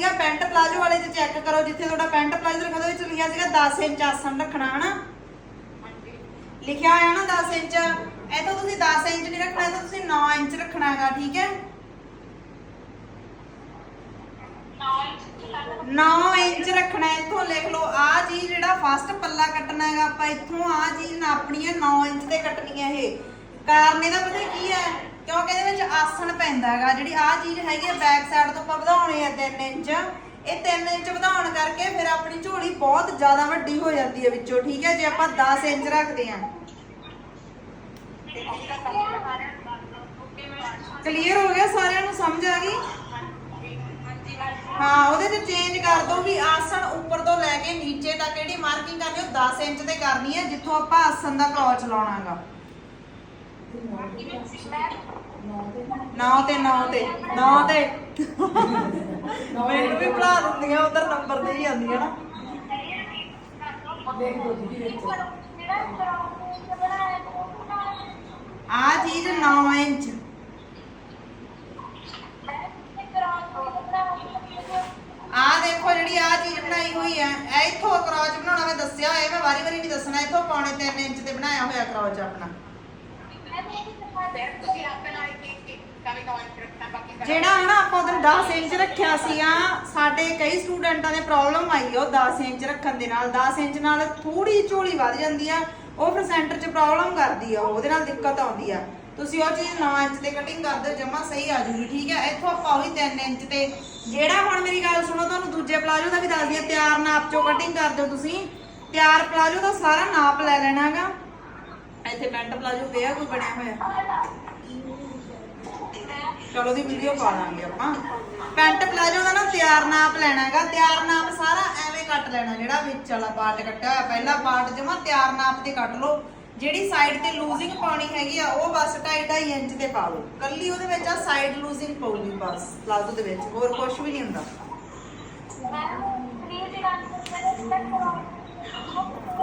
ਸੀਗਾ pant palazzo ਵਾਲੇ 'ਚ ਚੈੱਕ ਕਰੋ ਜਿੱਥੇ ਤੁਹਾਡਾ ਪੈਂਟ ਪਲਾਜੋ ਰੱਖਿਆ ਉਹਦੇ ਵਿੱਚ ਲਿਖਿਆ ਸੀਗਾ 10 ਇੰਚ ਆਸਣ ਰੱਖਣਾ ਹਨਾ? ਲਿਖਿਆ ਹੋਇਆ ਨਾ 10 ਇੰਚ। ਇਹ ਤਾਂ ਤੁਸੀਂ 10 ਇੰਚ ਨਹੀਂ ਰੱਖਣਾ ਇਹ ਤਾਂ ਤੁਸੀਂ 9 ਇੰਚ ਰੱਖਣਾ ਹੈਗਾ ਠੀਕ ਹੈ? 9 ਇੰਚ ਰੱਖਣਾ। ਇੱਥੋਂ ਲਿਖ ਲਓ ਆ ਚੀਜ਼ ਜਿਹੜਾ ਫਸਟ ਪੱਲਾ ਕੱਟਣਾ ਹੈਗਾ ਆਪਾਂ ਇੱਥੋਂ ਆ ਚੀਜ਼ ਨਾਪਣੀ ਹੈ 9 ਇੰਚ ਤੇ ਕੱਟਣੀ ਹੈ ਇਹ। ਕਾਰਨ ਇਹਦਾ ਪਤਾ ਕੀ ਹੈ? ਕਿਉਂਕਿ ਇਹਦੇ ਵਿੱਚ ਆਸਣ ਪੈਂਦਾ ਹੈਗਾ, ਜਿਹੜੀ ਆ ਚੀਜ਼ ਹੈਗੀ ਹੈ ਬੈਕ ਸਾਈਡ ਤੋਂ ਆਪਾਂ ਵਧਾਉਣੀ ਹੈ 3 ਇੰਚ। ਇਹ 3 ਇੰਚ ਵਧਾਉਣ ਕਰਕੇ ਫਿਰ ਆਪਣੀ ਝੋਲੀ ਬਹੁਤ ਜ਼ਿਆਦਾ ਵੱਡੀ ਹੋ ਜਾਂਦੀ ਹੈ ਵਿੱਚੋਂ, ਠੀਕ ਹੈ? ਜੇ ਆਪਾਂ 10 ਇੰਚ ਰੱਖਦੇ ਹਾਂ। ਕਲੀਅਰ ਹੋ ਗਿਆ? ਸਾਰਿਆਂ ਨੂੰ ਸਮਝ ਆ ਗਈ? ਹਾਂ, ਉਹਦੇ ਤੇ ਚੇਂਜ ਕਰ ਦੋ ਵੀ ਆਸਣ ਉੱਪਰ ਤੋਂ ਲੈ ਕੇ ਨੀਚੇ ਤੱਕ, ਜਿਹੜੀ ਮਾਰਕਿੰਗ ਕਰਨੀ, ਉਹ 10 ਇੰਚ ਤੇ ਕਰਨੀ ਹੈ, ਜਿੱਥੋਂ ਆਪਾਂ ਆਸਣ ਦਾ ਕ੍ਰੋਚ ਲਾਉਣਾਗਾ 9 ਤੇ 9 ਤੇ 9 ਤੇ। ਮੈਨੂੰ ਵੀ ਪੜਾ ਦਿੰਦੀਆਂ, ਉਧਰ ਨੰਬਰ ਦੇ ਹੀ ਆਉਂਦੀਆਂ ਨਾ। ਆ ਚੀਜ਼ 9 ਇੰਚ। ਆ ਦੇਖੋ ਜਿਹੜੀ ਆ ਚੀਜ਼ ਬਣਾਈ ਹੋਈ ਹੈ ਇਹ ਇੱਥੋਂ ਕ੍ਰੋਚ ਬਣਾਉਣਾ, ਮੈਂ ਦੱਸਿਆ ਹੋਇਆ, ਮੈਂ ਵਾਰੀ ਵਾਰੀ ਨਹੀਂ ਦੱਸਣਾ, ਇਥੋਂ ਪੌਣੇ 3 ਇੰਚ ਤੇ ਬਣਾਇਆ ਹੋਇਆ ਕ੍ਰੋਚ ਆਪਣਾ। ਜਿਹੜਾ ਹਨਾ ਆਪਾਂ ਉਧਰ 10 ਇੰਚ ਰੱਖਿਆ ਸੀਗਾ, ਸਾਡੇ ਕਈ ਸਟੂਡੈਂਟਾਂ ਦੇ ਪ੍ਰੋਬਲਮ ਆਈ ਉਹ 10 ਇੰਚ ਰੱਖਣ ਦੇ ਨਾਲ। 10 ਇੰਚ ਨਾਲ ਥੋੜੀ ਝੋਲੀ ਵੱਧ ਜਾਂਦੀ ਆ, ਉਹ ਫਿਰ ਸੈਂਟਰ 'ਚ ਪ੍ਰੋਬਲਮ ਕਰਦੀ ਆ, ਉਹਦੇ ਨਾਲ ਦਿੱਕਤ ਆਉਂਦੀ ਆ। ਤੁਸੀਂ ਉਹ ਚੀਜ਼ 9 ਇੰਚ ਤੇ ਕਟਿੰਗ ਕਰ ਦਿਓ, ਜਮਾ ਸਹੀ ਆ ਜੂਗੀ, ਠੀਕ ਹੈ ਇੱਥੋਂ ਆਪਾਂ ਉਹੀ 3 ਇੰਚ ਤੇ ਜਿਹੜਾ ਹੁਣ ਮੇਰੀ ਗੱਲ ਸੁਣੋ, ਤੁਹਾਨੂੰ ਦੂਜੇ ਪਲਾਜੋ ਦਾ ਵੀ ਦੱਸਦੀ ਆ, ਤਿਆਰ ਨਾਪ ਚੋਂ ਕਟਿੰਗ ਕਰ ਦਿਓ ਤੁਸੀਂ। ਤਿਆਰ ਪਲਾਜੋ ਦਾ ਸਾਰਾ ਨਾਪ ਲੈ ਲੈਣਾ ਹੈਗਾ ਇੱਥੇ ਪੈਂਟ ਪਲਾਜੋ ਪਿਆ, ਕੋਈ ਬਣਿਆ ਹੋਇਆ? ਚਲੋ ਦੀ ਵੀਡੀਓ ਪਾ ਲਾਂਗੇ ਆਪਾਂ। ਪੈਂਟ ਪਲਾਜੋ ਦਾ ਨਾ ਤਿਆਰ ਨਾਪ ਲੈਣਾ ਹੈਗਾ। ਤਿਆਰ ਨਾਪ ਸਾਰਾ ਐਵੇਂ ਕੱਟ ਲੈਣਾ, ਜਿਹੜਾ ਵਿੱਚ ਵਾਲਾ ਪਾਰਟ ਕੱਟਿਆ ਹੋਇਆ। ਪਹਿਲਾ ਪਾਰਟ ਜਮਾ ਤਿਆਰ ਨਾਪ ਤੇ ਕੱਟ ਲਓ। ਜਿਹੜੀ ਸਾਈਡ ਤੇ ਲੂਜ਼ਿੰਗ ਪਾਉਣੀ ਹੈਗੀ ਆ, ਉਹ ਬਸ 2.5 ਇੰਚ ਤੇ ਪਾ ਲਓ। ਕੱਲੀ ਉਹਦੇ ਵਿੱਚ ਆ ਸਾਈਡ ਲੂਜ਼ਿੰਗ ਪਾਉਗੀ ਬਸ, ਪਲਾਜੋ ਦੇ ਵਿੱਚ। ਹੋਰ ਕੁਝ ਵੀ ਨਹੀਂ ਹੁੰਦਾ।